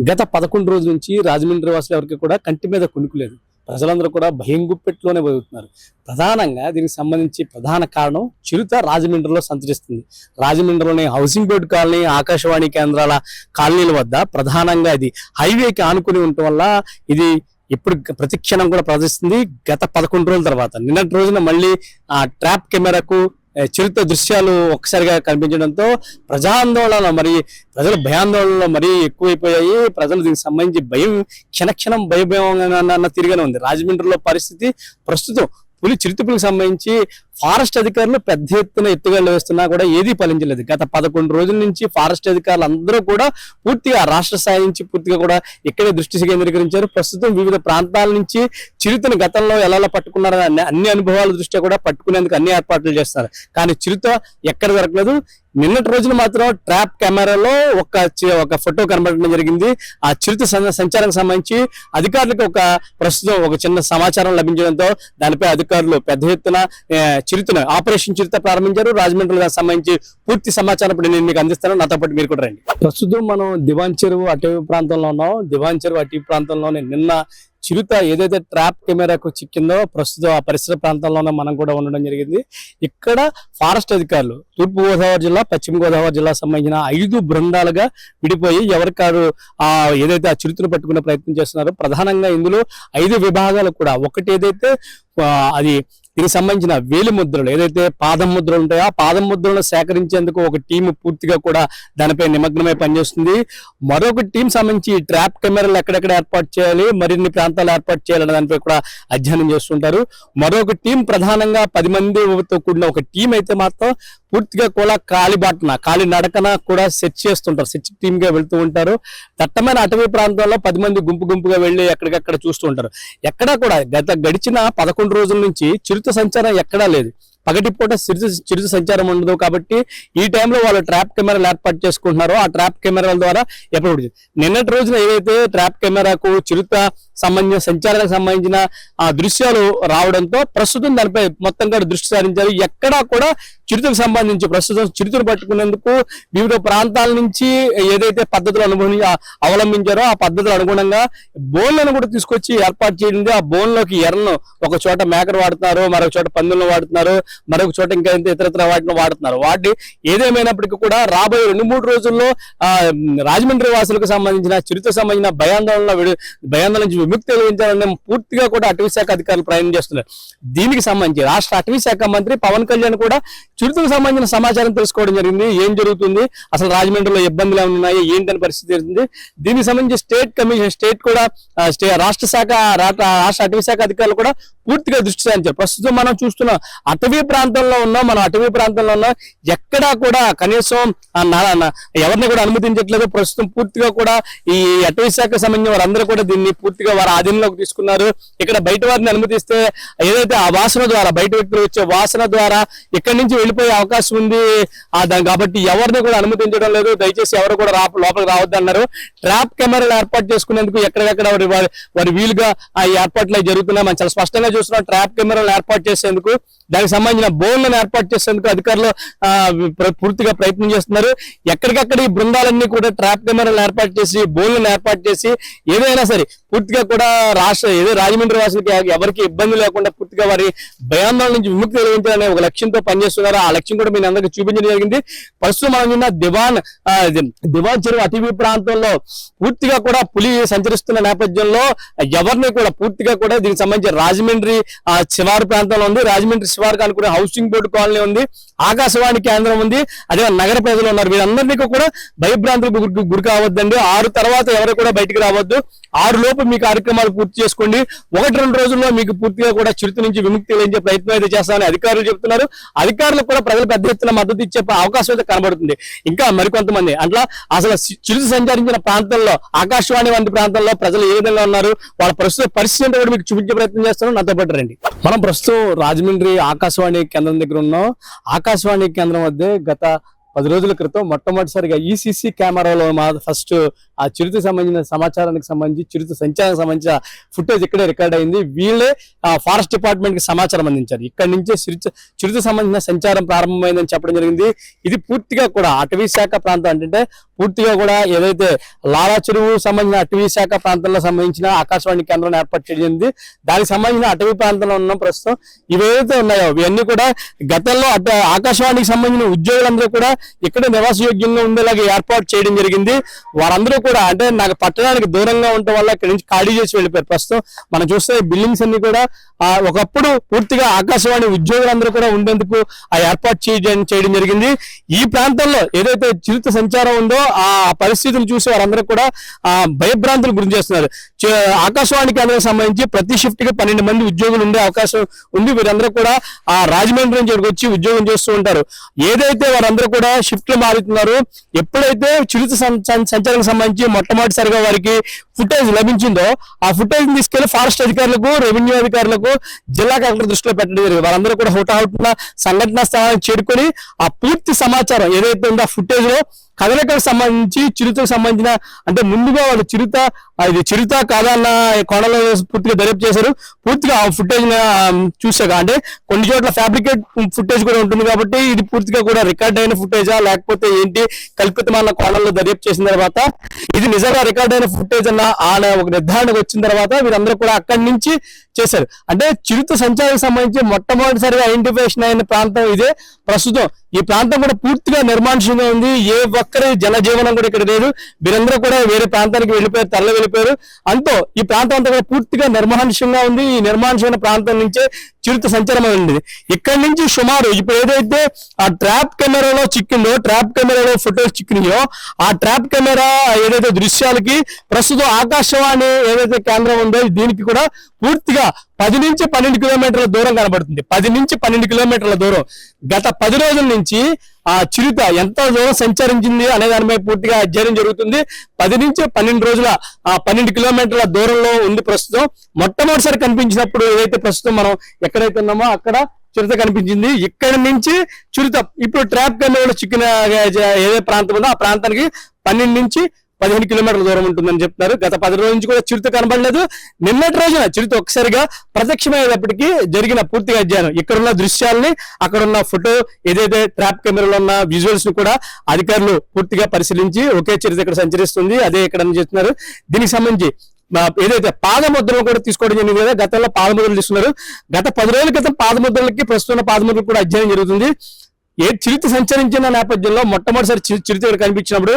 గత పదకొండు రోజుల నుంచి రాజమండ్రి వాసులు ఎవరికి కూడా కంటి మీద కొనుక్కులేదు ప్రజలందరూ కూడా భయం గుప్పెట్లోనే బతుకుతున్నారు ప్రధానంగా దీనికి సంబంధించి ప్రధాన కారణం చిరుత రాజమండ్రిలో సంచరిస్తుంది. రాజమండ్రిలోని హౌసింగ్ బోర్డు కాలనీ ఆకాశవాణి కేంద్రాల కాలనీల వద్ద ప్రధానంగా ఇది హైవేకి ఆనుకుని ఉండటం వల్ల ఇది ఇప్పుడు ప్రతి క్షణం కూడా ప్రదర్శిస్తుంది గత పదకొండు రోజుల తర్వాత నిన్నటి రోజున మళ్ళీ ఆ ట్రాప్ కెమెరాకు చిరుత దృశ్యాలు ఒక్కసారిగా కనిపించడంతో ప్రజాందోళన మరి ప్రజల భయాందోళనలు మరీ ఎక్కువైపోయాయి. ప్రజలు దీనికి సంబంధించి భయం క్షణక్షణం అన్న తిరిగానే ఉంది. రాజమండ్రిలో పరిస్థితి ప్రస్తుతం పులి చిరుతపులకు సంబంధించి ఫారెస్ట్ అధికారులు పెద్ద ఎత్తున ఎత్తుగడలు వేస్తున్నా కూడా ఏదీ ఫలించలేదు. గత పదకొండు రోజుల నుంచి ఫారెస్ట్ అధికారులు అందరూ కూడా పూర్తిగా రాష్ట్ర స్థాయి నుంచి పూర్తిగా కూడా ఇక్కడే దృష్టి కేంద్రీకరించారు ప్రస్తుతం వివిధ ప్రాంతాల నుంచి చిరుతను గతంలో ఎలా పట్టుకున్నారో అన్ని అనుభవాల దృష్ట్యా కూడా పట్టుకునేందుకు అన్ని ఏర్పాట్లు చేస్తారు. కానీ చిరుత ఎక్కడ దొరకలేదు నిన్నటి రోజున మాత్రం ట్రాప్ కెమెరాలో ఒక చి- ఒక ఫోటో కనబడడం జరిగింది. ఆ చిరుత సంచారానికి సంబంధించి అధికారులకు ఒక ప్రస్తుతం ఒక చిన్న సమాచారం లభించడంతో దానిపై అధికారులు పెద్ద ఎత్తున చిరుతను ఆపరేషన్ చిరుత ప్రారంభించారు. రాజమండ్రికి సంబంధించి పూర్తి సమాచారం ఇప్పుడు నేను మీకు అందిస్తాను. నాతో పాటు మీరు కూడా రండి. ప్రస్తుతం మనం దివాన్ చెరువు అటవీ ప్రాంతంలో ఉన్నాం. దివాన్ చెరువు అటవీ ప్రాంతంలోనే నిన్న చిరుత ఏదైతే ట్రాప్ కెమెరాకు చిక్కిందో ప్రస్తుతం ఆ పరిసర ప్రాంతంలోనే మనం కూడా ఉండడం జరిగింది. ఇక్కడ ఫారెస్ట్ అధికారులు తూర్పు గోదావరి జిల్లా పశ్చిమ గోదావరి జిల్లా సంబంధించిన ఐదు బృందాలుగా విడిపోయి ఎవరికారు ఆ ఏదైతే ఆ చిరుతను పట్టుకునే ప్రయత్నం చేస్తున్నారో ప్రధానంగా ఇందులో ఐదు విభాగాలు కూడా. ఒకటి ఏదైతే అది దీనికి సంబంధించిన వేలి ముద్రలు ఏదైతే పాదం ముద్రలు ఉంటాయో ఆ పాదం ముద్రలను సేకరించేందుకు ఒక టీం పూర్తిగా కూడా దానిపై నిమగ్నమై పనిచేస్తుంది. మరొక టీం సంబంధించి ట్రాప్ కెమెరాలు ఎక్కడెక్కడ ఏర్పాటు చేయాలి మరిన్ని ప్రాంతాలు ఏర్పాటు చేయాలనే దానిపై కూడా అధ్యయనం చేస్తుంటారు. మరొక టీం ప్రధానంగా పది మందితో కూడిన ఒక టీం అయితే మాత్రం పూర్తిగా కూడా కాలిబాటన కాలి నడకన కూడా సెర్చ్ చేస్తుంటారు. సెర్చ్ టీమ్గా వెళ్తూ ఉంటారు. దట్టమైన అటవీ ప్రాంతాల్లో పది మంది గుంపు గుంపుగా వెళ్ళి ఎక్కడికక్కడ చూస్తూ ఉంటారు. ఎక్కడా కూడా గత గడిచిన పదకొండు రోజుల నుంచి చిరుత సంచారం ఎక్కడా లేదు. పగటిపూట చిరుత చిరుత సంచారం ఉండదు కాబట్టి ఈ టైంలో వాళ్ళు ట్రాప్ కెమెరాలు ఏర్పాటు చేసుకుంటున్నారో ఆ ట్రాప్ కెమెరాల ద్వారా ఎప్పుడు నిన్నటి రోజున ఏదైతే ట్రాప్ కెమెరాకు చిరుత సంబంధించిన సంచారానికి సంబంధించిన ఆ దృశ్యాలు రావడంతో ప్రస్తుతం దానిపై మొత్తం కూడా దృష్టి సారించారు. ఎక్కడా కూడా చిరుతకు సంబంధించి ప్రస్తుతం చిరుతను పట్టుకునేందుకు వివిధ ప్రాంతాల నుంచి ఏదైతే పద్ధతులు అనుభవం అవలంబించారో ఆ పద్ధతులు అనుగుణంగా బోన్లను కూడా తీసుకొచ్చి ఏర్పాటు చేయండి. ఆ బోన్లోకి ఎర్రను ఒక చోట మేకలు వాడుతున్నారు మరొక చోట పందులను వాడుతున్నారు మరొక చోట ఇంకా ఇతరత్ర వాటిని వాడుతున్నారు. వాటి ఏదేమైనప్పటికీ కూడా రాబోయే రెండు మూడు రోజుల్లో ఆ రాజమండ్రి వాసులకు సంబంధించిన చిరుత సంబంధించిన భయాందోళన భయాందోళన నుంచి విముక్తి కలిగించాలని పూర్తిగా కూడా అటవీ శాఖ అధికారులు ప్రయాణం చేస్తున్నారు. దీనికి సంబంధించి రాష్ట్ర అటవీ శాఖ మంత్రి పవన్ కళ్యాణ్ కూడా చిరుతకు సంబంధించిన సమాచారం తెలుసుకోవడం జరిగింది. ఏం జరుగుతుంది? అసలు రాజమండ్రిలో ఇబ్బందులు ఉన్నాయి? ఏంటని పరిస్థితి తెలిసింది దీనికి సంబంధించి స్టేట్ కమిషన్ స్టేట్ కూడా రాష్ట్ర శాఖ రాష్ట్ర అటవీ శాఖ అధికారులు కూడా పూర్తిగా దృష్టి సారించారు. ప్రస్తుతం మనం చూస్తున్నాం అటవీ ప్రాంతంలో ఉన్నాం మనం అటవీ ప్రాంతంలో ఉన్నాం. ఎక్కడా కూడా కనీసం ఎవరిని కూడా అనుమతించట్లేదు. ప్రస్తుతం పూర్తిగా కూడా ఈ అటవీ శాఖ సంబంధించిన వారందరూ కూడా దీన్ని పూర్తిగా వారి ఆధీనంలోకి తీసుకున్నారు. ఇక్కడ బయట వారిని అనుమతిస్తే ఏదైతే ఆ వాసన ద్వారా బయట వ్యక్తులు వచ్చే వాసన ద్వారా ఇక్కడి నుంచి వెళ్ళిపోయే అవకాశం ఉంది దాని కాబట్టి ఎవరిని కూడా అనుమతించడం లేదు. దయచేసి ఎవరు కూడా రా లోపలికి రావద్దు అన్నారు. ట్రాప్ కెమెరాలు ఏర్పాటు చేసుకునేందుకు ఎక్కడెక్కడ వారి వారి- వీలుగా ఆ ఏర్పాట్లు జరుగుతున్నాయి. మనం చాలా స్పష్టంగా చూస్తున్నాం ట్రాప్ కెమెరాలు ఏర్పాటు చేసేందుకు దానికి సంబంధించిన బోన్లను ఏర్పాటు చేసేందుకు అధికారులు పూర్తిగా ప్రయత్నం చేస్తున్నారు. ఎక్కడికక్కడ ఈ బృందాలన్నీ కూడా ట్రాప్ కెమెరాలు ఏర్పాటు చేసి బోన్లను ఏర్పాటు చేసి ఏదైనా సరే పూర్తిగా కూడా రాష్ట్ర ఏదో రాజమండ్రి వాసులకి ఎవరికి ఇబ్బంది లేకుండా పూర్తిగా వారి భయాందోళన నుంచి విముక్తి కలిగించాలనే ఒక లక్ష్యంతో పనిచేస్తున్నారు? ఆ లక్ష్యం కూడా మీరు అందరికీ చూపించడం జరిగింది. ప్రస్తుతం మనం నిన్న దివాన్ దివాన్ చెరువు అటవీ ప్రాంతంలో పూర్తిగా కూడా పులి సంచరిస్తున్న నేపథ్యంలో ఎవరిని కూడా పూర్తిగా కూడా దీనికి సంబంధించి రాజమండ్రి శివారు ప్రాంతంలో ఉంది. రాజమండ్రి శివారు అనుకునే హౌసింగ్ బోర్డు కాలనీ ఉంది. ఆకాశవాణి కేంద్రం ఉంది. అదే నగర ప్రజలు ఉన్నారు. వీరందరినీ కూడా భయభ్రాంతులకు గురి కావద్దండి. ఆరు తర్వాత ఎవరు కూడా బయటికి రావద్దు. ఆరు లోపు మీ కార్యక్రమాలు పూర్తి చేసుకోండి. ఒకటి రెండు రోజుల్లో మీకు పూర్తిగా కూడా చిరుత నుంచి విముక్తి లేని ప్రయత్నం అయితే చేస్తామని అధికారులు చెప్తున్నారు అధికారులకు కూడా ప్రజలు పెద్ద ఎత్తున మద్దతు ఇచ్చే అవకాశం అయితే కనబడుతుంది. ఇంకా మరికొంతమంది. అట్లా అసలు చి- చిరుత సంచరించిన ప్రాంతంలో ఆకాశవాణి వంటి ప్రాంతంలో ప్రజలు ఏ విధంగా ఉన్నారు వాళ్ళ ప్రస్తుత పరిస్థితి ఏంటో కూడా మీకు చూపించే ప్రయత్నం చేస్తాను నాతో పాటు రండి. మనం ప్రస్తుతం రాజమండ్రి ఆకాశవాణి కేంద్రం దగ్గర ఉన్నాం. ఆకాశవాణి కేంద్రం వద్దే గత పది రోజుల క్రితం మొట్టమొదటిసారిగా ఈసీసీ కెమెరాలో మా ఫస్ట్ ఆ చిరుతకు సంబంధించిన సమాచారానికి సంబంధించి చిరుత సంచారానికి సంబంధించిన ఫుటేజ్ ఇక్కడే రికార్డ్ అయింది. వీళ్ళే ఫారెస్ట్ డిపార్ట్మెంట్కి సమాచారం అందించారు. ఇక్కడ నుంచే చిరుత చిరుత సంబంధించిన సంచారం ప్రారంభమైందని చెప్పడం జరిగింది. ఇది పూర్తిగా కూడా అటవీ శాఖ ప్రాంతం అంటే పూర్తిగా కూడా ఏదైతే లాలా చెరువు సంబంధించిన అటవీ శాఖ ప్రాంతంలో సంబంధించిన ఆకాశవాణి కేంద్రం ఏర్పాటు చేయడం దానికి సంబంధించిన అటవీ ప్రాంతంలో ఉన్న ప్రస్తుతం. ఇవేవైతే ఉన్నాయో ఇవన్నీ కూడా గతంలో ఆకాశవాణికి సంబంధించిన ఉద్యోగులందరూ కూడా ఇక్కడ నివాసయోగ్యంగా ఉండేలాగా ఏర్పాటు చేయడం జరిగింది. వారందరూ కూడా అంటే నాకు పట్టణానికి దూరంగా ఉండటం వల్ల ఇక్కడ నుంచి ఖాళీ చేసి వెళ్ళిపోయారు. ప్రస్తుతం మనం చూస్తే బిల్డింగ్స్ అన్ని కూడా ఒకప్పుడు పూర్తిగా ఆకాశవాణి ఉద్యోగులందరూ కూడా ఉండేందుకు ఆ ఏర్పాటు చేయడం చేయడం జరిగింది. ఈ ప్రాంతంలో ఏదైతే చిరుత సంచారం ఉందో ఆ పరిస్థితులు చూసి వారందరూ కూడా ఆ భయభ్రాంతులు గురి చేస్తున్నారు. ఆకాశవాణి కేంద్రానికి సంబంధించి ప్రతి షిఫ్ట్కి పన్నెండు మంది ఉద్యోగులు ఉండే అవకాశం ఉంది. వీరందరూ కూడా ఆ రాజమండ్రి నుంచి వచ్చి ఉద్యోగం చేస్తూ ఉంటారు. ఏదైతే వారందరూ కూడా షిఫ్ట్లు మారుతున్నారు ఎప్పుడైతే చిరుత సంచారానికి సంబంధించి మొట్టమొదటిసారిగా వారికి ఫుటేజ్ లభించిందో ఆ ఫుటేజ్ తీసుకెళ్ళి ఫారెస్ట్ అధికారులకు రెవెన్యూ అధికారులకు జిల్లా కలెక్టర్ దృష్టిలో పెట్టడం జరిగింది. వారందరూ కూడా హుటాహుట్న సంఘటనా స్థలానికి చేరుకొని ఆ పూర్తి సమాచారం ఏదైతే ఉందో ఆ ఫుటేజ్లో కదలికలకు సంబంధించి చిరుతకు సంబంధించిన అంటే ముందుగా వాళ్ళు చిరుత ఇది చిరుత కాదా అన్న కోణంలో పూర్తిగా దర్యాప్తు చేశారు. పూర్తిగా ఆ ఫుటేజ్ చూసాక అంటే కొన్ని చోట్ల ఫ్యాబ్రికేట్ ఫుటేజ్ కూడా ఉంటుంది కాబట్టి ఇది పూర్తిగా కూడా రికార్డ్ అయిన ఫుటేజా లేకపోతే ఏంటి కల్పితమైన కోణంలో దర్యాప్తు చేసిన తర్వాత ఇది నిజంగా రికార్డ్ అయిన ఫుటేజ్ అన్న ఆయన ఒక నిర్ధారణకు వచ్చిన తర్వాత వీరందరూ కూడా అక్కడి నుంచి చేశారు. అంటే చిరుత సంచారానికి సంబంధించి మొట్టమొదటిసారిగా ఐడెంటిఫికేషన్ అయిన ప్రాంతం ఇదే. ప్రస్తుతం ఈ ప్రాంతం కూడా పూర్తిగా నిర్మానుషంగా ఉంది. ఏ ఒక్కరి జనజీవనం కూడా ఇక్కడ లేదు. వీరందరూ కూడా వేరే ప్రాంతానికి వెళ్ళిపోయారు. తరలి వెళ్ళిపోయారు అంతో ఈ ప్రాంతం అంతా కూడా పూర్తిగా నిర్మానుష్యంగా ఉంది. ఈ నిర్మానుష్యమైన ప్రాంతం నుంచే చిరుత సంచారం ఉంది ఇక్కడి నుంచి సుమారు ఇప్పుడు ఏదైతే ఆ ట్రాప్ కెమెరాలో చిక్కిందో ట్రాప్ కెమెరాలో ఫొటోస్ చిక్కినాయో ఆ ట్రాప్ కెమెరా ఏదైతే దృశ్యాలకి ప్రస్తుతం ఆకాశవాణి ఏదైతే కేంద్రం ఉందో దీనికి కూడా పూర్తిగా పది నుంచి పన్నెండు కిలోమీటర్ల దూరం కనబడుతుంది. పది నుంచి పన్నెండు కిలోమీటర్ల దూరం. గత పది రోజుల నుంచి ఆ చిరుత ఎంత దూరం సంచరించింది అనే దానిపై పూర్తిగా అధ్యయనం జరుగుతుంది. పది నుంచి పన్నెండు రోజుల ఆ పన్నెండు కిలోమీటర్ల దూరంలో ఉంది ప్రస్తుతం. మొట్టమొదటిసారి కనిపించినప్పుడు ఏదైతే ప్రస్తుతం మనం ఎక్కడైతే ఉన్నామో అక్కడ చిరుత కనిపించింది. ఇక్కడ నుంచి చిరుత ఇప్పుడు ట్రాప్ కెమెరాలో చిక్కిన ఏదైతే ప్రాంతం ఉందో ఆ ప్రాంతానికి పన్నెండు నుంచి పదిహేను కిలోమీటర్ల దూరం ఉంటుందని చెప్తున్నారు. గత పది రోజుల నుంచి కూడా చిరుత కనబడలేదు. నిన్నటి రోజున చిరుత ఒక్కసారిగా ప్రత్యక్షమయ్యేటప్పటికి జరిగిన పూర్తిగా అధ్యయనం. ఇక్కడున్న దృశ్యాల్ని అక్కడున్న ఫోటో ఏదైతే ట్రాప్ కెమెరాలో ఉన్న విజువల్స్ని కూడా అధికారులు పూర్తిగా పరిశీలించి ఒకే చిరుత ఇక్కడ సంచరిస్తుంది. అదే ఇక్కడ చేస్తున్నారు చెప్తున్నారు. దీనికి సంబంధించి ఏదైతే పాదముద్రలు కూడా తీసుకోవడం జరిగింది కదా గతంలో పాదముద్రలు తీసుకున్నారు గత పది రోజుల క్రితం పాదముద్రలకి ప్రస్తుతం పాదముద్రలు కూడా అధ్యయనం జరుగుతుంది. ఏ చిరుత సంచరించిన నేపథ్యంలో మొట్టమొదటిసారి చిరుత ఇక్కడ కనిపించినప్పుడు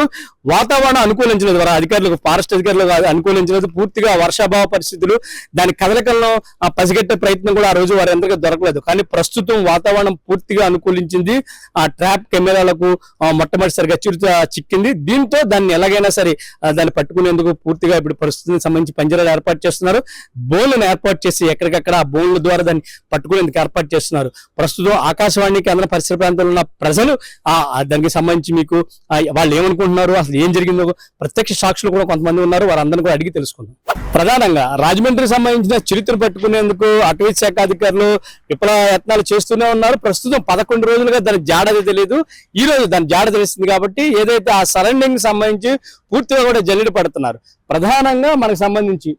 వాతావరణం అనుకూలించలేదు వారు అధికారులకు ఫారెస్ట్ అధికారులు అనుకూలించలేదు. పూర్తిగా వర్షాభావ పరిస్థితులు దాని కదలికలను ఆ, పసిగట్టే ప్రయత్నం కూడా ఆ రోజు వారి అందరికీ దొరకలేదు. కానీ ప్రస్తుతం వాతావరణం పూర్తిగా అనుకూలించింది. ఆ ట్రాప్ కెమెరాలకు మొట్టమొదటిసారిగా చిరుత చిక్కింది. దీంతో దాన్ని ఎలాగైనా సరే దాన్ని పట్టుకునేందుకు పూర్తిగా ఇప్పుడు పరిస్థితికి సంబంధించి పంజరాలు ఏర్పాటు చేస్తున్నారు. బోన్లను ఏర్పాటు చేసి ఎక్కడికక్కడ ఆ బోన్ల ద్వారా దాన్ని పట్టుకునేందుకు ఏర్పాటు చేస్తున్నారు. ప్రస్తుతం ఆకాశవాణి కేంద్ర పరిసర ప్రాంతంలో ఉన్న ప్రజలు ఆ దానికి సంబంధించి మీకు వాళ్ళు ఏమనుకుంటున్నారు అసలు ఏం జరిగిందో ప్రత్యక్ష సాక్షులు కూడా కొంతమంది ఉన్నారు వారందరిని కూడా అడిగి తెలుసుకుందాం. ప్రధానంగా రాజమండ్రికి సంబంధించిన చరిత్ర పట్టుకునేందుకు అటవీ శాఖ అధికారులు విఫల యత్నాలు చేస్తూనే ఉన్నారు. ప్రస్తుతం పదకొండు రోజులుగా దాని జాడది తెలియదు ఈ రోజు దాని జాడ తెలిసింది కాబట్టి ఏదైతే ఆ సరౌండింగ్ సంబంధించి పూర్తిగా కూడా జల్లెడ పడుతున్నారు. ప్రధానంగా మనకు సంబంధించి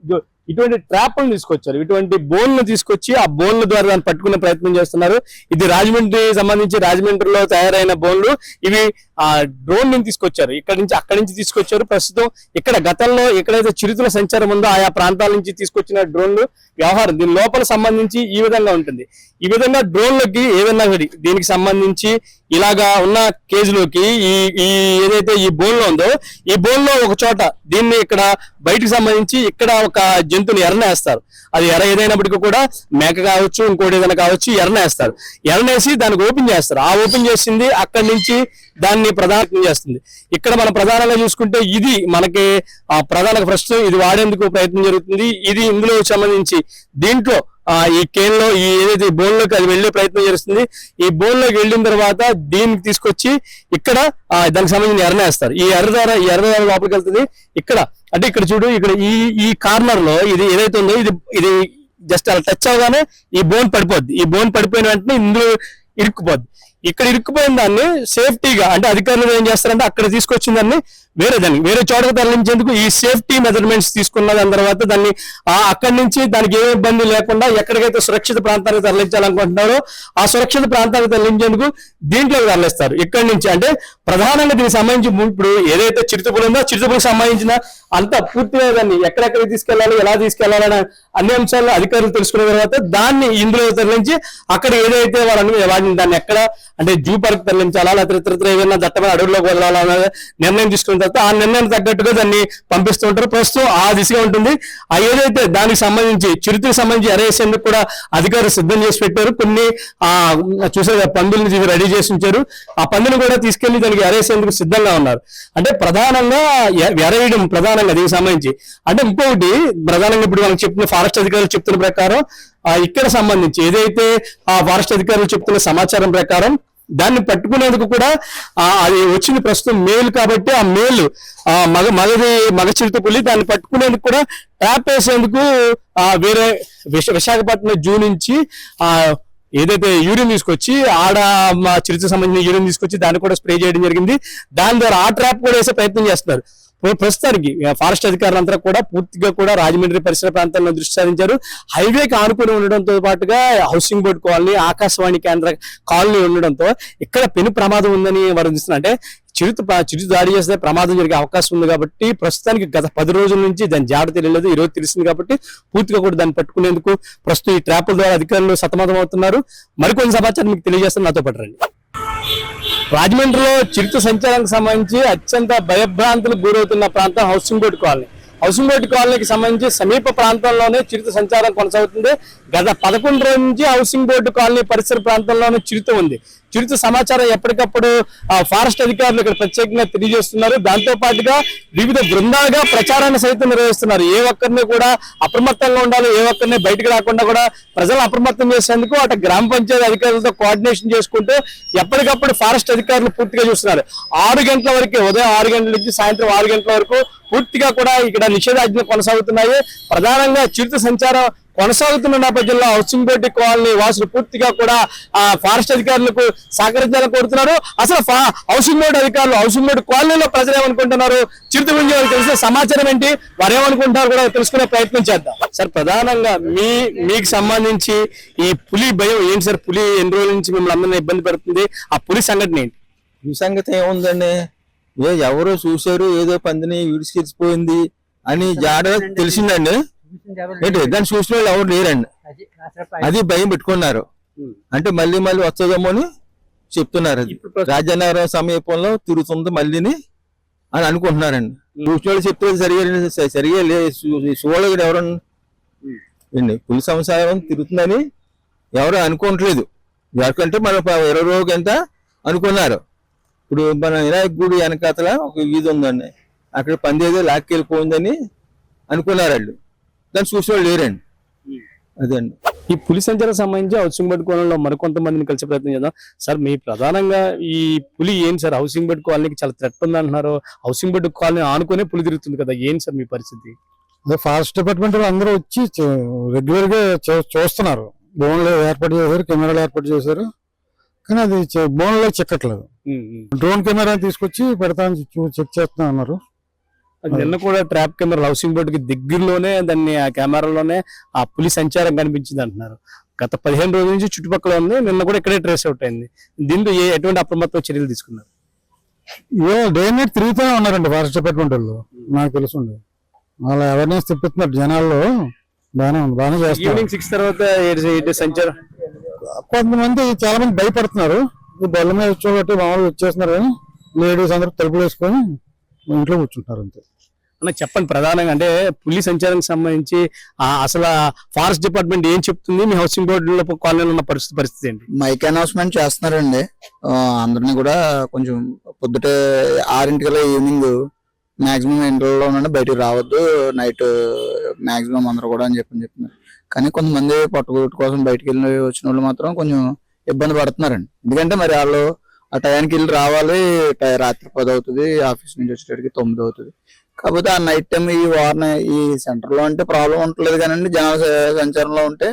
ఇటువంటి ట్రాప్లను తీసుకొచ్చారు. ఇటువంటి బోన్లు తీసుకొచ్చి ఆ బోన్ల ద్వారా దాన్ని పట్టుకునే ప్రయత్నం చేస్తున్నారు. ఇది రాజమండ్రి సంబంధించి రాజమండ్రిలో తయారైన బోన్లు. ఇవి ఆ డ్రోన్ నుంచి తీసుకొచ్చారు. ఇక్కడ నుంచి అక్కడి నుంచి తీసుకొచ్చారు. ప్రస్తుతం ఇక్కడ గతంలో ఎక్కడైతే చిరుతుల సంచారం ఉందో ఆయా ప్రాంతాల నుంచి తీసుకొచ్చిన డ్రోన్లు వ్యవహారం దీని లోపల సంబంధించి ఈ విధంగా ఉంటుంది. ఈ విధంగా డ్రోన్లకి ఏదన్నా దీనికి సంబంధించి ఇలాగా ఉన్న కేజీలోకి ఈ ఈ ఏదైతే ఈ బోన్లో ఉందో ఈ బోన్లో ఒక చోట దీన్ని ఇక్కడ బయటకు సంబంధించి ఇక్కడ ఒక జంతువుని ఎర్రనేస్తారు అది ఎర్ర ఏదైనప్పటికీ కూడా మేక కావచ్చు ఇంకోటి ఏదైనా కావచ్చు ఎర్రనేస్తారు ఎర్రనేసి దానికి ఓపెన్ చేస్తారు. ఆ ఓపెన్ చేసింది అక్కడి నుంచి దాన్ని ప్రధానం చేస్తుంది. ఇక్కడ మనం ప్రధానంగా చూసుకుంటే ఇది మనకి ఆ ప్రధాన ప్రస్తుతం ఇది వాడేందుకు ప్రయత్నం జరుగుతుంది. ఇది ఇందులో సంబంధించి దీంట్లో ఆ ఈ కేన్లో ఈ ఏదైతే బోన్లోకి అది వెళ్ళే ప్రయత్నం చేస్తుంది ఈ బోన్లోకి వెళ్ళిన తర్వాత దీనికి తీసుకొచ్చి ఇక్కడ ఆ, దానికి సంబంధించిన ఎర్ర వేస్తారు ఈ ఎర్ర ద్వారా ఈ ఎర్ర ద్వారా లోపలికి వెళ్తుంది. ఇక్కడ అంటే ఇక్కడ చూడు ఇక్కడ ఈ ఈ కార్నర్లో ఇది ఏదైతే ఉందో ఇది ఇది జస్ట్ అలా టచ్ అవగానే ఈ బోన్ పడిపోద్ది. ఈ బోన్ పడిపోయిన వెంటనే ఇందులో ఇరుక్కుపోద్ది. ఇక్కడ ఇరుక్కుపోయిన దాన్ని సేఫ్టీగా అంటే అధికారులు ఏం చేస్తారంటే అక్కడ తీసుకొచ్చిన దాన్ని వేరే దాన్ని వేరే చోటకు తరలించేందుకు ఈ సేఫ్టీ మెజర్మెంట్స్ తీసుకున్న దాని తర్వాత దాన్ని అక్కడి నుంచి దానికి ఏ ఇబ్బంది లేకుండా ఎక్కడికైతే సురక్షిత ప్రాంతానికి తరలించాలనుకుంటున్నారో ఆ సురక్షిత ప్రాంతానికి తరలించేందుకు దీంట్లోకి తరలిస్తారు. ఇక్కడి నుంచి అంటే ప్రధానంగా దీనికి సంబంధించి ఇప్పుడు ఏదైతే చిరుతపులు ఉందో చిరుతపులకు సంబంధించిన అంత పూర్తిగా దాన్ని ఎక్కడెక్కడికి తీసుకెళ్ళాలి ఎలా తీసుకెళ్ళాలని అన్ని అంశాలు అధికారులు తెలుసుకున్న తర్వాత దాన్ని ఇందులో తరలించి అక్కడ ఏదైతే వాళ్ళని వాటిని దాన్ని ఎక్కడ అంటే జూ పార్క్ తరలించాలా? లేకపోతే ఏదైనా దట్టమైన అడవుల్లోకి వెళ్ళాలా అనేది నిర్ణయం తీసుకున్న తర్వాత ఆ నిర్ణయం తగ్గట్టుగా దాన్ని పంపిస్తూ ఉంటారు. ప్రస్తుతం ఆ దిశగా ఉంటుంది. ఆ ఏదైతే దానికి సంబంధించి చిరుతకు సంబంధించి ఎరేసేందుకు కూడా అధికారులు సిద్ధం చేసి పెట్టారు. కొన్ని ఆ చూసే పందుల్ని తీసి రెడీ చేసి ఉంచారు. ఆ పందులు కూడా తీసుకెళ్ళి దానికి ఎరేసేందుకు సిద్ధంగా ఉన్నారు. అంటే ప్రధానంగా ఎరేయడం ప్రధానంగా దీనికి సంబంధించి. అంటే ఇంకొకటి ప్రధానంగా ఇప్పుడు మనకు చెప్పిన ఫారెస్ట్ అధికారులు చెప్తున్న ప్రకారం ఇక్కడ సంబంధించి ఏదైతే ఆ ఫారెస్ట్ అధికారులు చెప్తున్న సమాచారం ప్రకారం దాన్ని పట్టుకునేందుకు కూడా ఆ అది వచ్చింది ప్రస్తుతం మేలు కాబట్టి ఆ మేలు ఆ మగ మగది మగ చిరుత పులి దాన్ని పట్టుకునేందుకు కూడా ట్యాప్ వేసేందుకు ఆ వేరే విశ విశాఖపట్నం జూ నుంచి ఆ ఏదైతే యూరిన్ తీసుకొచ్చి ఆడ మా చిరుత సంబంధించిన యూరిన్ తీసుకొచ్చి దాన్ని కూడా స్ప్రే చేయడం జరిగింది. దాని ద్వారా ఆ ట్రాప్ కూడా వేసే ప్రయత్నం చేస్తున్నారు. ప్రస్తుతానికి ఫారెస్ట్ అధికారులంతా కూడా పూర్తిగా కూడా రాజమండ్రి పరిసర ప్రాంతాల్లో దృష్టి సారించారు హైవేకి ఆనుకుని ఉండడంతో పాటుగా హౌసింగ్ బోర్డు కాలనీ ఆకాశవాణి కేంద్ర కాలనీ ఉండడంతో ఇక్కడ పెను ప్రమాదం ఉందని వర్ణిస్తున్నారు అంటే చిరుత చిరుత దాడి చేస్తే ప్రమాదం జరిగే అవకాశం ఉంది కాబట్టి ప్రస్తుతానికి గత పది రోజుల నుంచి దాని జాగ్రత్త తెలియలేదు. ఈ రోజు తెలిసింది కాబట్టి పూర్తిగా కూడా దాన్ని పట్టుకునేందుకు ప్రస్తుతం ఈ ట్రాపుల ద్వారా అధికారులు సతమతం అవుతున్నారు మరికొన్ని సమాచారం మీకు తెలియజేస్తాను. నాతో పాటు రాజమండ్రిలో చిరుత సంచారానికి సంబంధించి అత్యంత భయభ్రాంతులకు గురవుతున్న ప్రాంతం housing board colony. Housing board కాలనీకి సంబంధించి సమీప ప్రాంతంలోనే చిరుత సంచారం కొనసాగుతుంది. గత పదకొండు రోజుల నుంచి హౌసింగ్ బోర్డు కాలనీ పరిసర ప్రాంతంలోనే చిరుత ఉంది. చిరుత సమాచారం ఎప్పటికప్పుడు ఫారెస్ట్ అధికారులు ఇక్కడ ప్రత్యేకంగా తెలియజేస్తున్నారు. దాంతో పాటుగా వివిధ బృందాలుగా ప్రచారాన్ని సైతం నిర్వహిస్తున్నారు. ఏ ఒక్కరిని కూడా అప్రమత్తంగా ఉండాలి ఏ ఒక్కరిని బయటకు రాకుండా కూడా ప్రజలు అప్రమత్తం చేసేందుకు అటు గ్రామ పంచాయతీ అధికారులతో కోఆర్డినేషన్ చేసుకుంటూ ఎప్పటికప్పుడు ఫారెస్ట్ అధికారులు పూర్తిగా చూస్తున్నారు. ఆరు గంటల వరకు ఉదయం ఆరు గంటల నుంచి సాయంత్రం ఆరు గంటల వరకు పూర్తిగా కూడా ఇక్కడ నిషేధాజ్ఞలు కొనసాగుతున్నాయి. ప్రధానంగా చిరుత సంచారం కొనసాగుతున్న నేపథ్యంలో హౌసింగ్ బోర్డు కాలనీ వాసులు పూర్తిగా కూడా ఆ ఫారెస్ట్ అధికారులకు సహకరించాలని కోరుతున్నారు. అసలు ఫా- హౌసింగ్ బోర్డు అధికారులు హౌసింగ్ బోర్డు కాలనీలో ప్రజలు ఏమనుకుంటున్నారు చిరుత గురించి వాళ్ళకి తెలిసిన సమాచారం ఏంటి? వారు ఏమనుకుంటున్నారు కూడా తెలుసుకునే ప్రయత్నం చేద్దాం. సార్ ప్రధానంగా మీ మీకు సంబంధించి ఈ పులి భయం ఏంటి సార్? పులి ఎన్ని రోజుల నుంచి మిమ్మల్ని అందరినీ ఇబ్బంది పెడుతుంది? ఆ పులి సంఘటన ఏంటి? ఈ సంగతి ఏముందండి? ఏ ఎవరో చూశారు ఏదో పందిని విడిచికెచ్చిపోయింది అని జాడ తెలిసిందండి. ఏంటి దాన్ని చూసిన వాళ్ళు ఎవరు లేరండి. అది భయం పెట్టుకున్నారు. అంటే మళ్ళీ మళ్ళీ వస్తుందేమో అని చెప్తున్నారు అది. రాజనగరం సమీపంలో తిరుగుతుంది మళ్ళీని అని అనుకుంటున్నారండి. చూసిన వాళ్ళు చెప్పేది సరిగా సరిగా లే చూడలేదు ఎవరన్నా? పులి సంసారం తిరుగుతుందని ఎవరు అనుకోవట్లేదు. ఎవరికంటే మన ఇరవై రోజు ఎంత అనుకున్నారు. ఇప్పుడు మన వినాయక గుడి వెనకాతల ఒక వీధి ఉందండి. అక్కడ పంది ఏదో లాక్కెళ్ళిపోయిందని అనుకున్నారు వాళ్ళు దాన్ని చూసిన వాళ్ళు లేరండి. అదండి ఈ పులి సంచారం సంబంధించి హౌసింగ్ బెడ్ కాలనీలో మరికొంతమందిని కలిసే ప్రయత్నం చేద్దాం. సార్ మీ ప్రధానంగా ఈ పులి ఏం సార్? హౌసింగ్ బెడ్ కాలనీకి చాలా థ్రెట్ ఉంది అంటున్నారు హౌసింగ్ బెడ్ కాలనీ ఆనుకునే పులి తిరుగుతుంది కదా. ఏం సార్ మీ పరిస్థితి? అదే ఫారెస్ట్ డిపార్ట్మెంట్ వాళ్ళు అందరూ వచ్చి రెగ్యులర్గా చూ- చూస్తున్నారు. బోన్లు ఏర్పాటు చేశారు కెమెరాలు ఏర్పాటు చేశారు. కానీ అది బోన్లో చిక్కట్లేదు. డ్రోన్ కెమెరా తీసుకొచ్చి పెడతామని చూ- చెక్ చేస్తున్నా అన్నారు నిన్న కూడా ట్రాప్ కెమెరా హౌసింగ్ బోర్డ్కి దగ్గరలోనే దాన్ని ఆ కెమెరాలోనే ఆ పులి సంచారం కనిపించింది అంటున్నారు. గత పదిహేను రోజుల నుంచి చుట్టుపక్కల ఉంది నిన్న కూడా ఇక్కడే ట్రేస్ అవుట్ అయింది. దీంతో ఏ ఎటువంటి అప్రమత్త చర్యలు తీసుకున్నారు? డే నైట్ తిరుగుతూనే ఉన్నారండి ఫారెస్ట్ డిపార్ట్మెంట్ వాళ్ళు. నాకు తెలుసుండి. వాళ్ళ అవేర్నెస్ తెప్పిస్తున్నారు జనాల్లో. బాగానే ఉంది బాగానే చేస్తున్నారు. ఈవినింగ్ సిక్స్ తర్వాత సంచారం? కొంతమంది చాలా మంది భయపడుతున్నారు. ఈ బల్ల మీద వచ్చేబట్టి మామూలుగా వచ్చేస్తున్నారు కానీ లేడీస్ అందరూ తలుపులు వేసుకొని ఇంట్లో కూర్చుంటున్నారు అంతే. చెప్పండి ప్రధానంగా. అంటే పులి సంచారానికి సంబంధించి అసలు ఫారెస్ట్ డిపార్ట్మెంట్ ఏం చెప్తుంది? మీ హౌసింగ్ బోర్డులో కాలనీలో ఉన్న పరిస్థితి పరిస్థితి ఏంటి? మైక్ అనౌన్స్మెంట్ చేస్తున్నారండి. అందరినీ కూడా కొంచెం పొద్దుటే ఆరింటికల్లా ఈవినింగ్ మాక్సిమం ఇంట్లో నుండి బయటకు రావద్దు. నైట్ మాక్సిమం అందరూ కూడా అని చెప్పని చెప్తున్నారు. కానీ కొంతమంది పట్టుకోటి కోసం బయటకు వెళ్ళి వచ్చిన వాళ్ళు మాత్రం కొంచెం ఇబ్బంది పడుతున్నారండి. ఎందుకంటే మరి వాళ్ళు ఆ టయానికి వెళ్ళి రావాలి టై- రాత్రి పది అవుతుంది ఆఫీస్ నుంచి వచ్చేటప్పటికి తొమ్మిది అవుతుంది. కాకపోతే ఆ నైట్ టైం ఈ వారం ఈ సెంటర్లో అంటే ప్రాబ్లం ఉండలేదు కానీ జనాల సంచారంలో ఉంటే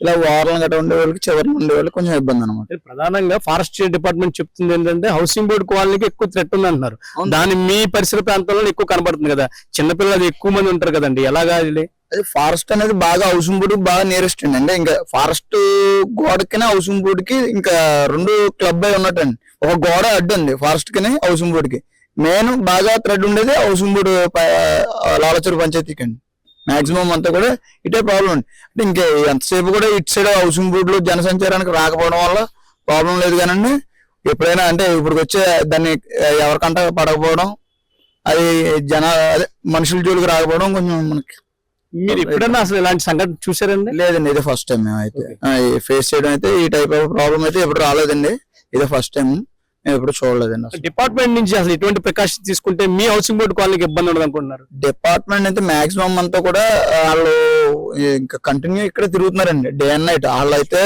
ఇలా వారాలు గట్రా ఉండే వాళ్ళకి చివరిలో ఉండే వాళ్ళకి కొంచెం ఇబ్బంది అనమాట ప్రధానంగా ఫారెస్ట్ డిపార్ట్మెంట్ చెప్తుంది ఏంటంటే హౌసింగ్ బోర్డు కాలనీకి ఎక్కువ థ్రెట్ ఉంది అంటున్నారు. దాని మీ పరిసర ప్రాంతాల్లో ఎక్కువ కనబడుతుంది కదా. చిన్నపిల్లలు ఎక్కువ మంది ఉంటారు కదండి. ఎలాగా? అది ఫారెస్ట్ అనేది బాగా హౌసింగ్ బోర్డు బాగా నియరెస్ట్ అండి. అంటే ఇంకా ఫారెస్ట్ గోడకి హౌసింగ్ బోర్డు కి ఇంకా రెండు క్లబ్ అయి ఉన్నట్టండి. ఒక గోడ అడ్డు ఉంది ఫారెస్ట్కి హౌసింగ్ బోర్డు కి. మెయిన్ బాగా థ్రెడ్ ఉండేది హౌసింగ్ బోర్డు లాలచూరు పంచాయతీకి అండి మాక్సిమం అంతా కూడా ఇటే ప్రాబ్లం అండి. అంటే ఇంకా ఎంతసేపు కూడా ఇటు సైడ్ హౌసింగ్ బోర్డు లో జనసంచారానికి రాకపోవడం వల్ల ప్రాబ్లం లేదు కానండి. ఎప్పుడైనా అంటే ఇప్పుడు వచ్చే దాన్ని ఎవరికంట పడకపోవడం అది జన అదే మనుషుల జోలికి రాకపోవడం కొంచెం మనకి మీరు ఎప్పుడన్నా అసలు ఇలాంటి సంఘటన చూసారండి? లేదండి ఇదే ఫస్ట్ టైం మేము అయితే ఫేస్ చేయడం అయితే ఈ టైప్ ఆఫ్ ప్రాబ్లం అయితే ఎప్పుడు రాలేదండి. ఇదే ఫస్ట్ టైం మేము ఎప్పుడు చూడలేదండి డిపార్ట్మెంట్ నుంచి అసలు ఎటువంటి ప్రికాషన్ తీసుకుంటే మీ హౌసింగ్ బోర్డు కాలనీకి ఇబ్బంది ఉండదు అనుకుంటున్నారు? డిపార్ట్మెంట్ అయితే మాక్సిమం అంతా కూడా వాళ్ళు ఇంకా కంటిన్యూ ఇక్కడ తిరుగుతున్నారండి డే అండ్ నైట్. వాళ్ళు అయితే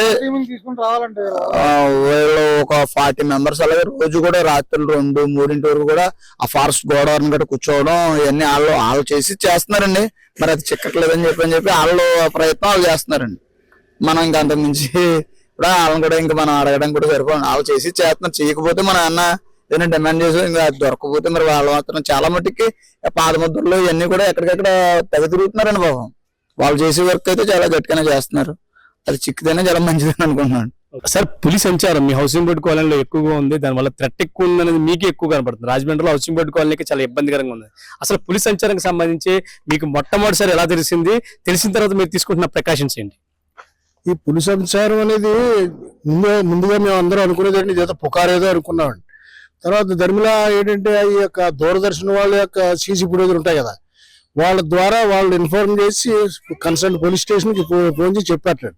వీళ్ళు ఒక ఫార్టీ మెంబర్స్ అలాగే రోజు కూడా రాత్రులు రెండు మూడింటి వరకు కూడా ఆ ఫారెస్ట్ గోడవరం గట్రా కూర్చోవడం ఇవన్నీ వాళ్ళు వాళ్ళు చేసి చేస్తున్నారండి. మరి అది చిక్కట్లేదని చెప్పి అని చెప్పి వాళ్ళు ప్రయత్నం వాళ్ళు చేస్తున్నారండి. మనం ఇంకా అంతకు ఇప్పుడు కూడా వాళ్ళని కూడా ఇంకా మనం అడగడం కూడా సరిపోదు. వాళ్ళు చేసి చేస్తున్నారు. చేయకపోతే మన అన్న ఏదైనా డిమాండ్ చేసి ఇంకా దొరకకపోతే మరి వాళ్ళు మాత్రం చాలా మట్టుకి పాదముద్రలు ఇవన్నీ కూడా ఎక్కడికక్కడ తెగ తిరుగుతున్నారండి బాబు వాళ్ళు చేసే వర్క్ అయితే చాలా గట్టిగానే చేస్తున్నారు. అది చిక్కితేనే చాలా మంచిదని అనుకుంటున్నాను. సార్ పులి సంచారం మీ హౌసింగ్ బోర్డు కాలనీలో ఎక్కువగా ఉంది. దానివల్ల థ్రెట్ ఎక్కువ ఉంది అనేది మీకు ఎక్కువ కనపడుతుంది. రాజమండ్రిలో హౌసింగ్ బోర్డు కాలనీకి చాలా ఇబ్బందికరంగా ఉంది. అసలు పులి సంచారానికి సంబంధించి మీకు మొట్టమొదటిసారి ఎలా తెలిసింది? తెలిసిన తర్వాత మీరు తీసుకుంటున్న ప్రికాషన్స్ ఏంటి? ఈ పులి సంచారం అనేది ముందే ముందుగా మేము అందరం అనుకునేదండి ఇదేదో పుకారేదో అనుకున్నామండి. తర్వాత ధర్మిల ఏంటంటే ఈ యొక్క దూరదర్శన్ వాళ్ళ యొక్క సీసీ ఫుటేజ్లు ఉంటాయి కదా వాళ్ళ ద్వారా వాళ్ళు ఇన్ఫార్మ్ చేసి కన్సల్ట్ పోలీస్ స్టేషన్కి ఫోన్ చేసి చెప్పారు.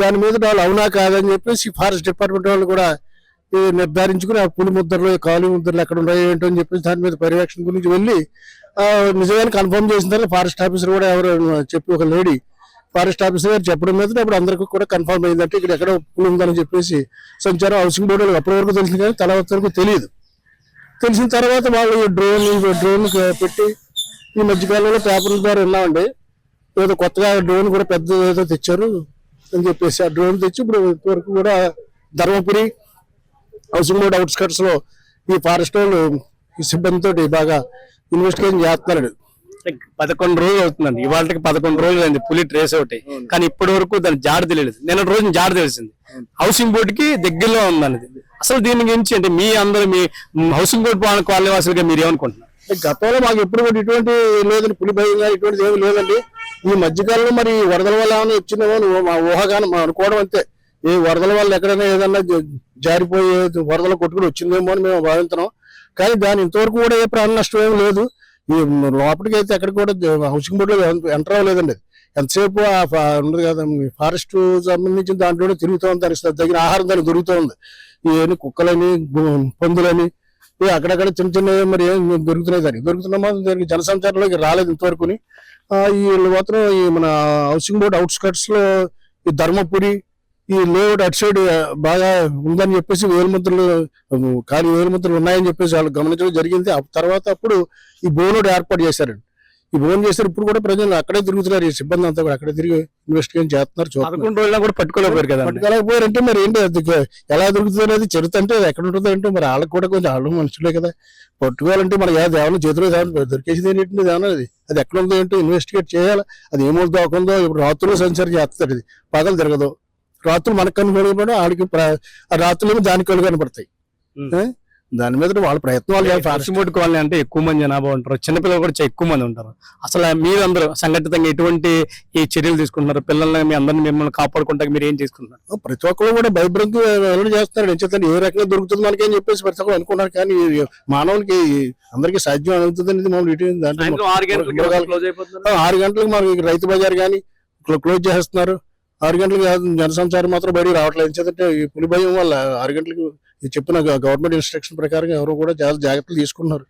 దాని మీద వాళ్ళు అవునా కాదని చెప్పేసి ఫారెస్ట్ డిపార్ట్మెంట్ వాళ్ళు కూడా నిర్ధారించుకుని ఆ పులి ముద్రలు కాలు ముద్రలు ఎక్కడ ఉన్నాయో ఏంటో అని చెప్పేసి దాని మీద పర్యవేక్షణ గురించి వెళ్ళి నిజంగానే కన్ఫర్మ్ చేసిన తర్వాత ఫారెస్ట్ ఆఫీసర్ కూడా ఎవరు చెప్పి ఒక లేడీ ఫారెస్ట్ ఆఫీసర్ గారు చెప్పడం మీద అప్పుడు అందరికీ కూడా కన్ఫర్మ్ అయిందంటే ఇక్కడ ఎక్కడ ఉప్పులు ఉందని చెప్పేసి సంచారం హౌసింగ్ బోర్డు అప్పటి వరకు తెలిసింది కానీ తర్వాత వరకు తెలియదు. తెలిసిన తర్వాత వాళ్ళు డ్రోన్ డ్రోన్ పెట్టి ఈ మధ్యకాలంలో పేపర్ల ద్వారా విన్నామండి. ఏదో కొత్తగా డ్రోన్ కూడా పెద్ద ఏదో తెచ్చారు అని చెప్పేసి ఆ డ్రోన్ తెచ్చి ఇప్పుడు వరకు కూడా ధర్మపురి హౌసింగ్ బోర్డు అవుట్స్కట్స్లో ఈ ఫారెస్ట్ వాళ్ళు ఈ సిబ్బందితో బాగా ఇన్వెస్టిగేషన్ చేస్తున్నారు పదకొండు రోజులు అవుతుందండి. ఇవాళకి పదకొండు రోజులు అయింది. పులి ట్రేస్ ఒకటి. కానీ ఇప్పటి వరకు దాని జాడ తెలియలేదు. నిన్న రోజు జాడ తెలిసింది. హౌసింగ్ బోర్డు కి దగ్గరలో ఉందన్నది. అసలు దీని గురించి అంటే మీ అందరూ మీ హౌసింగ్ బోర్డు కాలనీ వాసులుగా మీరు ఏమనుకుంటున్నారు? గతంలో మాకు ఎప్పుడు కూడా ఇటువంటి లేదండి. పులి భయం ఇటువంటిది ఏమి లేదండి. ఈ మధ్యకాలంలో మరి వరదల వల్ల ఏమైనా వచ్చిందేమో మా ఊహగానే అనుకోవడం అంతే. ఈ వరదల వల్ల ఎక్కడైనా ఏదన్నా జారిపోయి వరదలు కొట్టుకుని వచ్చిందేమో అని మేము భావిస్తున్నాం కానీ దాని ఇంతవరకు కూడా ఏ ప్రాణ నష్టం ఏమి లేదు. ఈ లోపలికి అయితే ఎక్కడ కూడా హౌసింగ్ బోర్డులో ఎంటర్ అవ్వలేదండి. ఎంతసేపు ఆ ఉండదు కదా ఫారెస్ట్ సంబంధించిన దాంట్లో తిరుగుతూ ఉంది దానికి తగిన ఆహారం దానికి దొరుకుతూ ఉంది. ఏమి కుక్కలని పందులని అక్కడక్కడ చిన్న చిన్న మరి ఏం దొరుకుతున్నాయి దానికి. దొరుకుతున్న మాత్రం దానికి జనసంచారంలోకి రాలేదు ఇంతవరకుని ఈ మాత్రం ఈ మన హౌసింగ్ బోర్డు అవుట్స్కట్స్లో ఈ ధర్మపురి ఈ లేఅవుట్ అటు సైడ్ బాగా ఉందని చెప్పేసి వేలుముద్రలు ఖాళీ వేలుముద్రలు ఉన్నాయని చెప్పేసి వాళ్ళు గమనించడం జరిగింది. ఆ తర్వాత అప్పుడు ఈ బోనోడ్ ఏర్పాటు చేశారండి ఈ బోన్ చేశారు. ఇప్పుడు కూడా ప్రజలు అక్కడే తిరుగుతున్నారు. ఈ సిబ్బంది అంతా కూడా అక్కడే తిరిగి ఇన్వెస్టిగేషన్ చేస్తున్నారు చూస్తున్నారు. పదకొండు రోజులు కూడా పట్టుకోలేకపోయారు కదా పట్టుకోలేకపోయారంటే మరి ఏంటి? ఎలా దొరుకుతుంది అనేది చరిత్ర అంటే అది ఎక్కడ ఉంటుందో ఏంటో మరి వాళ్ళకి కూడా కొంచెం వాళ్ళు మనుషులే కదా. పట్టుకోవాలంటే మనకి ఏదో ఏమన్నా చేతిలో ఏమన్నా దొరికేసింది ఏంటి ఏమన్నా అది? అది ఎక్కడ ఉందో ఏంటో ఇన్వెస్టిగేట్ చేయాలి. అది ఏమో దోకుందో ఇప్పుడు రాత్రులు సంచారం ఇది పగలు తిరగదు. రాత్రులు మనకు కనుగొనబడి ఆడికి రాత్రులు దానికి కళ్ళు కనపడతాయి. ఉం. ఏ? దాని మీద వాళ్ళ ప్రయత్నాలు బోర్డు కాలనీ అంటే ఎక్కువ మంది జనాభా ఉంటారు. చిన్నపిల్లలు కూడా ఎక్కువ మంది ఉంటారు. అసలు మీరందరూ సంఘటితంగా ఎటువంటి ఈ చర్యలు తీసుకుంటున్నారు? పిల్లల్ని మీ అందరిని మిమ్మల్ని కాపాడుకుంటానికి మీరు ఏం తీసుకుంటున్నారు ప్రతి ఒక్కరు కూడా భయభ్రంతి వెల్లడి చేస్తున్నారు. ఎంచేతంటే ఏ రకంగా దొరుకుతుంది మనకి అని చెప్పేసి ప్రతి ఒక్కరు అనుకున్నారు కానీ మానవునికి అందరికీ సాధ్యం అవుతుంది అనేది మనం దాంట్లో ఆరు గంటలకు మనకి రైతు బజార్ కానీ క్లోజ్ చేసేస్తున్నారు. ఆరు గంటలకు జనసంచారం మాత్రం బయటికి రావట్లేదు. ఎందుకంటే ఈ పులి భయం వల్ల ఆరు గంటలకు చెప్పిన గవర్నమెంట్ ఇన్స్ట్రక్షన్ ప్రకారం ఎవరు కూడా చాలా జాగ్రత్తలు తీసుకున్నారు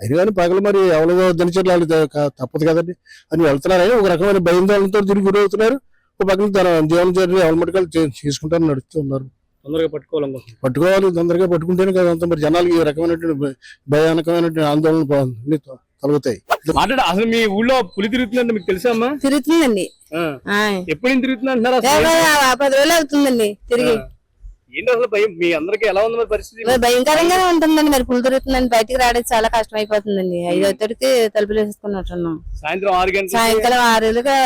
అయినా కానీ పగలు మరి ఎవరిదో దినచర్యలు తప్పదు కదండి. అని వెళ్తున్నారని ఒక రకమైన భయంతో తిరిగి గురవుతున్నారు. ఒక పక్కన తన జీవనచర్య ఎవరి తీసుకుంటారు నడుస్తున్నారు. తొందరగా పట్టుకోవాలనుకుంటున్నారు పట్టుకోవాలి తొందరగా పట్టుకుంటేనే కదా అంత మరి జనాలకి ఈ రకమైనటువంటి భయానకమైనటువంటి ఆందోళన కలుగుతాయి మాట్లాడ అసలు మీ ఊళ్ళో పులి తిరుగుతుందంటే మీకు తెలుసా అమ్మా? తిరుగుతుందండి. ఎప్పుడు తిరుగుతుంది అంటున్నారు పది- రోజులు అవుతుందండి తిరిగి. ఏంటి అసలు భయం? మీ అందరికి ఎలా ఉంది పరిస్థితి? భయంకరంగానే ఉంటుందండి మరి పులు తిరుగుతుందండి బయటికి రావడానికి చాలా కష్టం అయిపోతుందండి ఐదో తడికి తలుపులు వేసుకున్నట్టున్నాం సాయంత్రం ఆరు గంటల సాయంకాలం ఆరులుగా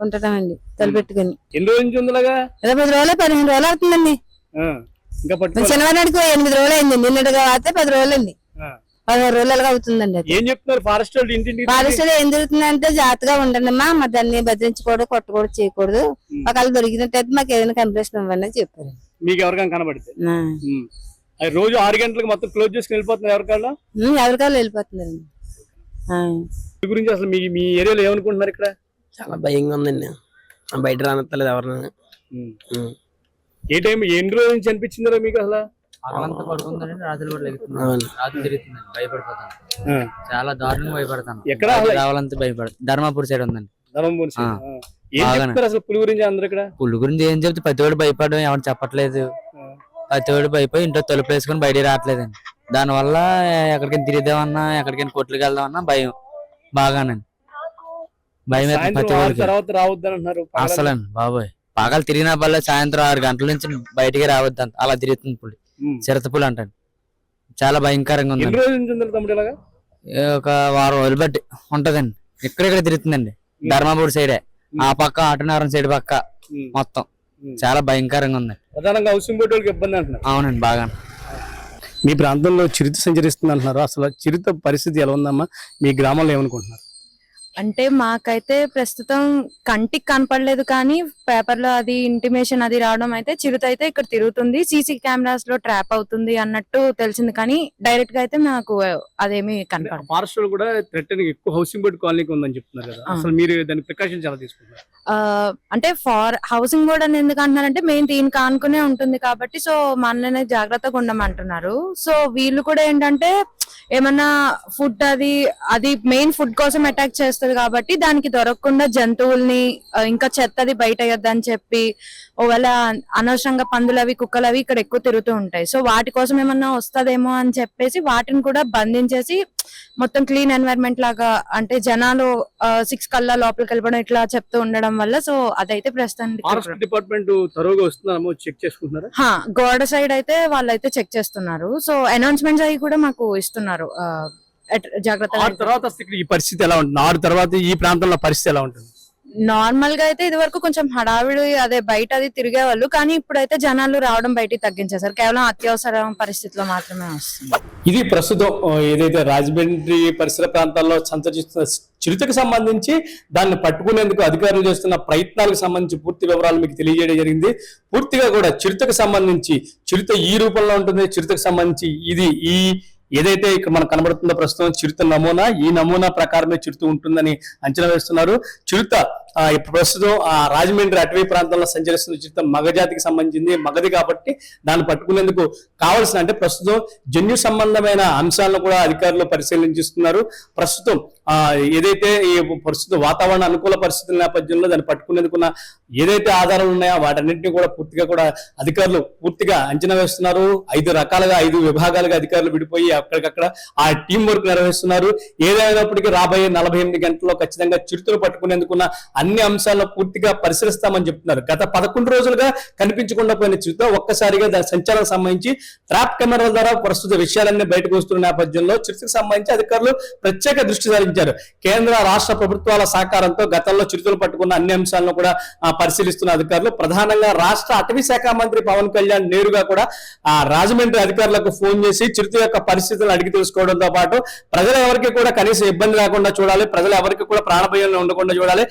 ఉంటున్నామండి తలుపు పెట్టుకుని. ఎన్ని రోజుల నుంచి ఉందిలాగా? పది రోజులు పదిహేను రోజులు అవుతుందండి. ఆ. ఇంకా శనివారం నాటికి ఎనిమిది రోజులు అయింది నిన్నటిగా వాడితే పది రోజులు పదిహేను రోజులు అవుతుందండి అది. ఏం చెప్తున్నారు? ఫారెస్ట్ వాళ్ళు ఇంటింటికి బాధిస్తులు ఏం జరుగుతుందంటే జాగ్రత్తగా ఉండండి అమ్మా. మరి దాన్ని బెదిరించకూడదు కొట్టకూడదు చేయకూడదు. ఒకవేళ దొరికినట్టయితే మాకు ఏదైనా కంప్లైంట్ ఇవ్వండి అని చెప్పారు. మీకు ఎవరికైనా కనబడితే. ఉమ్. అది రోజు ఆరు గంటలకు మొత్తం క్లోజ్ చేసుకుని వెళ్ళిపోతున్నారు ఎవరికాళ్ళ ఉమ్, ఎవరికాళ్ళు వెళ్ళిపోతుందండి ఆ. ఈ గురించి అసలు మీ మీ ఏరియాలో ఏమనుకుంటున్నారు ఇక్కడ? చాలా భయంగా ఉందండి. బయట రానత్తలేదు ఎవరిని ఉమ్. ఉమ్. ఏ టైం ఎన్ని రోజుల నుంచి అనిపించిందో మీకు అసలు? రాత్రి. రాత్రి తిరుగుతుందండి భయపడిపోతాను. చాలా దారుణంగా భయపడతాను. ఎక్కడ? అసలు? రావాలంటే భయపడతాను ధర్మాపూర్ సైడ్ ఉందండి. ధర్మపురి అసలు పులి గురించి అందరు ఇక్కడ? పుల్లు గురించి ఏం చెప్తే ప్రతివాడు భయపడడం ఎవరు చెప్పట్లేదు. ప్రతివాడు భయపడి ఇంట్లో తలుపు వేసుకొని బయటికి రావట్లేదండి. దానివల్ల ఎక్కడికైనా తిరిగిద్దామన్నా ఎక్కడికైనా కొట్లకి వెళ్దామన్నా భయం. బాగానండి భయం తర్వాత అంటున్నారు పగలంతా. అసలండి బాబోయ్. పగలు తిరిగినా పర్లే సాయంత్రం ఆరు గంటల నుంచి బయటికి రావద్దు అలా తిరుగుతుంది పులి. ఉమ్. చిరత పులి అంటాడు. చాలా భయంకరంగా ఉంది ఒక వారం రోజులు బట్టి ఉంటదండి. ఇక్కడిక్కడ తిరుగుతుందండి. ధర్మాపూర్ సైడే. ఆ పక్క ఆటనగరం సైడ్ పక్క. మొత్తం. చాలా భయంకరంగా ఉంది. ప్రధానంగా హౌసింగ్ బోర్డు వాళ్ళకి ఇబ్బంది అంటున్నారు. అవునండి బాగా. మీ ప్రాంతంలో చిరుత సంచరిస్తుంది అంటున్నారు అసలు చిరుత పరిస్థితి ఎలా ఉందమ్మా? మీ గ్రామంలో ఏమనుకుంటున్నారు? అంటే మాకైతే ప్రస్తుతం కంటికి కనపడలేదు కానీ పేపర్లో అది ఇంటిమేషన్ అది రావడం అయితే చిరుత అయితే ఇక్కడ తిరుగుతుంది. సీసీ కెమెరాస్లో ట్రాప్ అవుతుంది అన్నట్టు తెలిసింది కానీ డైరెక్ట్గా అయితే మాకు అదేమి కనపడదు. ఫారెస్ట్ కూడా థ్రెట్ ఎక్కువ హౌసింగ్ బోర్డు కాలనీకి ఉందని చెప్తున్నారు కదా. అసలు మీరు దాని ప్రికాషన్స్ ఎలా తీసుకుంటారు అంటే ఫార్ హౌసింగ్ బోర్డ్ అని ఎందుకు అంటున్నారంటే మెయిన్ దీనికి ఆనుకునే ఉంటుంది కాబట్టి సో మనల్ని జాగ్రత్తగా ఉండమంటున్నారు. సో వీళ్ళు కూడా ఏంటంటే ఏమన్నా ఫుడ్ అది అది మెయిన్ ఫుడ్ కోసం అటాక్ చేస్తుంది కాబట్టి దానికి దొరకకుండా జంతువుల్ని ఇంకా చెత్తది బయట అని చెప్పి ఒకవేళ అనవసరంగా పందులు అవి కుక్కలు అవి ఇక్కడ ఎక్కువ తిరుగుతూ ఉంటాయి. సో వాటి కోసం ఏమన్నా వస్తదేమో అని చెప్పేసి వాటిని కూడా బంధించేసి మొత్తం క్లీన్ ఎన్వైరన్మెంట్ లాగా అంటే జనాలు సిక్స్ కల్లా లోపలికి వెళ్ళిపోవడం ఇట్లా చెప్తూ ఉండడం వల్ల సో అదైతే ప్రస్తుతానికి డిపార్ట్మెంట్ తరువుగా చెక్ చేసుకుంటున్నారా? గోడ సైడ్ అయితే వాళ్ళైతే చెక్ చేస్తున్నారు. సో అనౌన్స్మెంట్స్ అవి కూడా మాకు ఇస్తున్నారు. తర్వాత ఇక్కడ ఈ పరిస్థితి ఎలా ఉంటుంది? ఆరు తర్వాత ఈ ప్రాంతంలో పరిస్థితి ఎలా ఉంటుంది? నార్మల్గా అయితే ఇది వరకు కొంచెం హడావిడి అదే బయట అది తిరిగేవాళ్ళు. కానీ ఇప్పుడైతే జనాలు రావడం బయటికి తగ్గించేశారు. కేవలం అత్యవసర పరిస్థితిలో మాత్రమే వస్తుంది. ఇది ప్రస్తుతం ఏదైతే రాజమండ్రి పరిసర ప్రాంతాల్లో సంచరిస్తున్న చిరుతకు సంబంధించి దాన్ని పట్టుకునేందుకు అధికారులు చేస్తున్న ప్రయత్నాలకు సంబంధించి పూర్తి వివరాలు మీకు తెలియజేయడం జరిగింది. పూర్తిగా కూడా చిరుతకు సంబంధించి చిరుత ఈ రూపంలో ఉంటుంది. చిరుతకు సంబంధించి ఇది ఈ ఏదైతే ఇక్కడ మనకు కనబడుతుందో ప్రస్తుతం చిరుత నమూనా ఈ నమూనా ప్రకారమే చిరుత ఉంటుందని అంచనా వేస్తున్నారు. చిరుత ఇప్పుడు ప్రస్తుతం ఆ రాజమండ్రి అటవీ ప్రాంతంలో సంచరిస్తున్న చిరుత మగజాతికి సంబంధించింది మగది కాబట్టి దాన్ని పట్టుకునేందుకు కావాల్సిన అంటే ప్రస్తుతం జన్యు సంబంధమైన అంశాలను కూడా అధికారులు పరిశీలించిస్తున్నారు. ప్రస్తుతం ఆ ఏదైతే ఈ ప్రస్తుత వాతావరణ అనుకూల పరిస్థితుల నేపథ్యంలో దాన్ని పట్టుకునేందుకున్న ఏదైతే ఆధారాలు ఉన్నాయో వాటన్నింటినీ కూడా పూర్తిగా కూడా అధికారులు పూర్తిగా అంచనా వేస్తున్నారు. ఐదు రకాలుగా ఐదు విభాగాలుగా అధికారులు విడిపోయి అక్కడికక్కడ ఆ టీం వర్క్ నిర్వహిస్తున్నారు. ఏదైనప్పటికీ రాబోయే నలభై ఎనిమిది గంటల్లో ఖచ్చితంగా చిరుతలు పట్టుకునేందుకున్న అన్ని అంశాలను పూర్తిగా పరిశీలిస్తామని చెప్తున్నారు. గత పదకొండు రోజులుగా కనిపించకుండా పోయిన చిరుత ఒక్కసారిగా దాని సంచారం సంబంధించి ట్రాప్ కెమెరాల ద్వారా ప్రస్తుత విషయాలన్నీ బయటకు వస్తున్న నేపథ్యంలో చిరుతకు సంబంధించి అధికారులు ప్రత్యేక దృష్టి సారించారు. కేంద్ర రాష్ట్ర ప్రభుత్వాల సహకారంతో గతంలో చిరుతలు పట్టుకున్న అన్ని అంశాలను కూడా పరిశీలిస్తున్న అధికారులు ప్రధానంగా రాష్ట్ర అటవీ శాఖ మంత్రి పవన్ కళ్యాణ్ నేరుగా కూడా ఆ రాజమండ్రి అధికారులకు ఫోన్ చేసి చిరుత యొక్క పరిస్థితులను అడిగి తెలుసుకోవడంతో పాటు ప్రజలు ఎవరికి కూడా కనీసం ఇబ్బంది లేకుండా చూడాలి ప్రజలు ఎవరికి కూడా ప్రాణభయంలో ఉండకుండా చూడాలి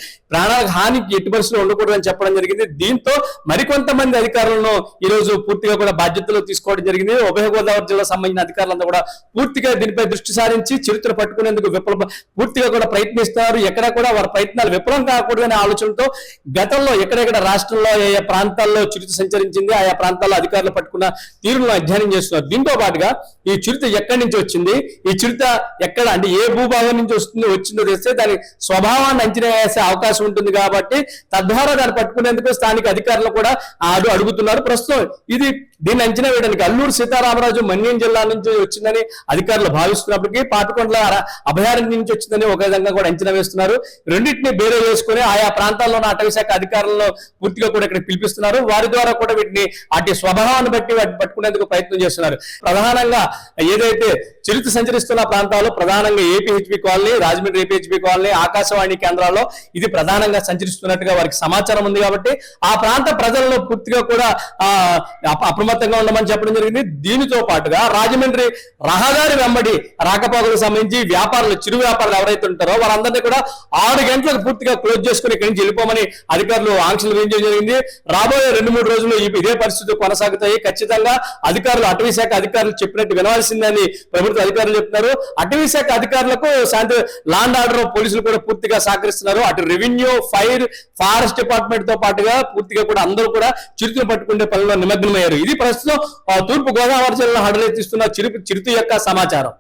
ప్రాణాలకు హానికి ఎట్టి పరిస్థితుల్లో ఉండకూడదని చెప్పడం జరిగింది. దీంతో మరికొంతమంది అధికారులను ఈ రోజు పూర్తిగా కూడా బాధ్యతలు తీసుకోవడం జరిగింది. ఉభయ గోదావరి జిల్లా సంబంధించిన అధికారులంతా కూడా పూర్తిగా దీనిపై దృష్టి సారించి చరిత్ర పట్టుకునేందుకు విఫల పూర్తిగా కూడా ప్రయత్నిస్తున్నారు. ఎక్కడ కూడా వారి ప్రయత్నాలు విఫలం కాకూడదనే ఆలోచనతో గతంలో ఎక్కడెక్కడ రాష్ట్రంలో ఏ ప్రాంతాల్లో చిరుత సంచరించింది ఆయా ప్రాంతాల్లో అధికారులు పట్టుకున్న తీరును అధ్యయనం చేస్తున్నారు. దీంతో పాటుగా ఈ చిరుత ఎక్కడి నుంచి వచ్చింది? ఈ చిరుత ఎక్కడ? అంటే ఏ భూభాగం నుంచి వస్తుందో వచ్చిందో తెలిస్తే దాని స్వభావాన్ని అంచనా వేసే అవకాశం ఉంటుంది కాబట్టి తద్వారా దాన్ని పట్టుకునేందుకు స్థానిక అధికారులు కూడా ఆడు అడుగుతున్నారు. ప్రస్తుతం ఇది దీన్ని అంచనా వేయడానికి అల్లూరు సీతారామరాజు మన్యం జిల్లా నుంచి వచ్చిందని అధికారులు భావిస్తున్నప్పటికీ పాపికొండల అభయారణ్యం నుంచి వచ్చిందని ఒక విధంగా కూడా అంచనా వేస్తున్నారు. రెండింటిని బేరే చేసుకుని ఆయా ప్రాంతాల్లో ఉన్న అటవీ శాఖ అధికారులను పూర్తిగా కూడా ఇక్కడ పిలిపిస్తున్నారు. వారి ద్వారా కూడా వీటిని వాటి స్వభావాన్ని బట్టి వాటిని పట్టుకునేందుకు ప్రయత్నం చేస్తున్నారు. ప్రధానంగా ఏదైతే చిరుత సంచరిస్తున్న ప్రాంతాల్లో ప్రధానంగా APHB colony Rajahmundry APHB colony Akashvani కేంద్రాల్లో ఇది ప్రధానంగా సంచరిస్తున్నట్టుగా వారికి సమాచారం ఉంది కాబట్టి ఆ ప్రాంత ప్రజలను పూర్తిగా కూడా అప్రమ అప్రమత్తంగా ఉండమని చెప్పడం జరిగింది. దీనితో పాటుగా రాజమండ్రి రహదారి వెంబడి రాకపోకలకు సంబంధించి వ్యాపారులు చిరు వ్యాపారులు ఎవరైతే ఉంటారో వారందరినీ కూడా ఆరు గంటలకు పూర్తిగా క్లోజ్ చేసుకుని ఇక్కడి నుంచి వెళ్ళిపోమని అధికారులు ఆంక్షలు విధించడం జరిగింది. రాబోయే రెండు మూడు రోజులు ఇదే పరిస్థితి కొనసాగుతాయి. ఖచ్చితంగా అధికారులు అటవీ శాఖ అధికారులు చెప్పినట్టు వినవలసిందని ప్రభుత్వ అధికారులు చెప్తున్నారు. అటవీ శాఖ అధికారులకు శాంతి లాండ్ ఆర్డర్ పోలీసులు కూడా పూర్తిగా సహకరిస్తున్నారు. అటు రెవెన్యూ ఫైర్ ఫారెస్ట్ డిపార్ట్మెంట్తో పాటుగా పూర్తిగా కూడా అందరూ కూడా చిరుతులు పట్టుకునే పనిలో నిమగ్నమయ్యారు. ఇది ప్రస్తుతం తూర్పు గోదావరి జిల్లా హడలెత్తిస్తున్న చిరుపు చిరుత యొక్క సమాచారం.